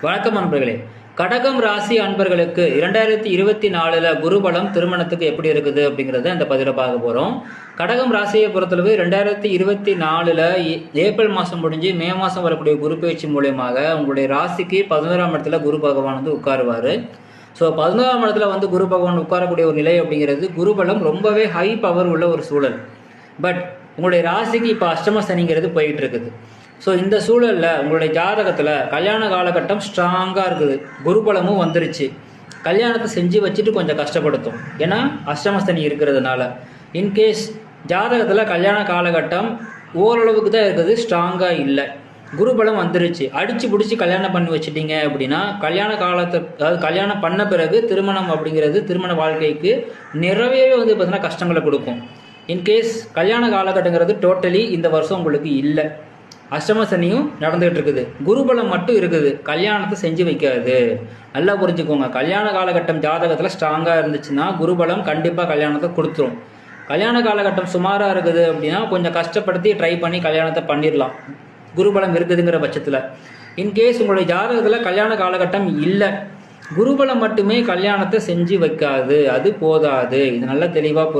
வணக்கம் அன்பர்களே கடகம் ராசி அன்பர்களுக்கு இரண்டாயிரத்தி இருபத்தி நாலுல குருபலம் திருமணத்துக்கு எப்படி இருக்குது அப்படிங்கறத இந்த பதிவில் பார்க்க போறோம். கடகம் ராசியை பொறுத்தளவு ரெண்டாயிரத்தி இருபத்தி நாலுல ஏ- ஏப்ரல் மாசம் முடிஞ்சு மே மாசம் வரக்கூடிய குரு பயிற்சி மூலியமாக உங்களுடைய ராசிக்கு பதினோராம் இடத்துல குரு பகவான் வந்து உட்காருவாரு. ஸோ பதினோராம் இடத்துல வந்து குரு பகவான் உட்காரக்கூடிய ஒரு நிலை அப்படிங்கிறது குருபலம் ரொம்பவே ஹை பவர் உள்ள ஒரு சூழல். பட் உங்களுடைய ராசிக்கு இப்போ அஷ்டம சனிங்கிறது போயிட்டு இருக்குது. ஸோ இந்த சூழலில் உங்களுடைய ஜாதகத்தில் கல்யாண காலகட்டம் ஸ்ட்ராங்காக இருக்குது. குருபலமும் வந்துருச்சு. கல்யாணத்தை செஞ்சு வச்சுட்டு கொஞ்சம் கஷ்டப்படுத்தும். ஏன்னா அஷ்டமஸ்தனி இருக்கிறதுனால. இன்கேஸ் ஜாதகத்தில் கல்யாண காலகட்டம் ஓரளவுக்கு தான் இருக்குது ஸ்ட்ராங்காக இல்லை. குருபலம் வந்துருச்சு. அடித்து பிடிச்சி கல்யாணம் பண்ணி வச்சுட்டீங்க அப்படின்னா கல்யாண காலத்தை அதாவது கல்யாணம் பண்ண பிறகு திருமணம் அப்படிங்கிறது திருமண வாழ்க்கைக்கு நிறையவே வந்து பார்த்திங்கன்னா கஷ்டங்களை கொடுக்கும். இன்கேஸ் கல்யாண காலகட்டங்கிறது டோட்டலி இந்த வருஷம் உங்களுக்கு இல்லை. அஷ்டம சனியும் நடந்துகிட்டு இருக்குது குருபலம் மட்டும் இருக்குது. கல்யாணத்தை செஞ்சு வைக்காது. நல்லா புரிஞ்சுக்கோங்க. கல்யாண காலகட்டம் ஜாதகத்தில் ஸ்ட்ராங்காக இருந்துச்சுன்னா குருபலம் கண்டிப்பாக கல்யாணத்தை கொடுத்துரும். கல்யாண காலகட்டம் சுமாராக இருக்குது அப்படின்னா கொஞ்சம் கஷ்டப்படுத்தி ட்ரை பண்ணி கல்யாணத்தை பண்ணிடலாம் குருபலம் இருக்குதுங்கிற பட்சத்தில். இன்கேஸ் உங்களுடைய ஜாதகத்தில் கல்யாண காலகட்டம் இல்லை. குருபலம் மட்டுமே கல்யாணத்தை செஞ்சு வைக்காது. அது போதாது. இது நல்லா தெளிவாக புரிஞ்சு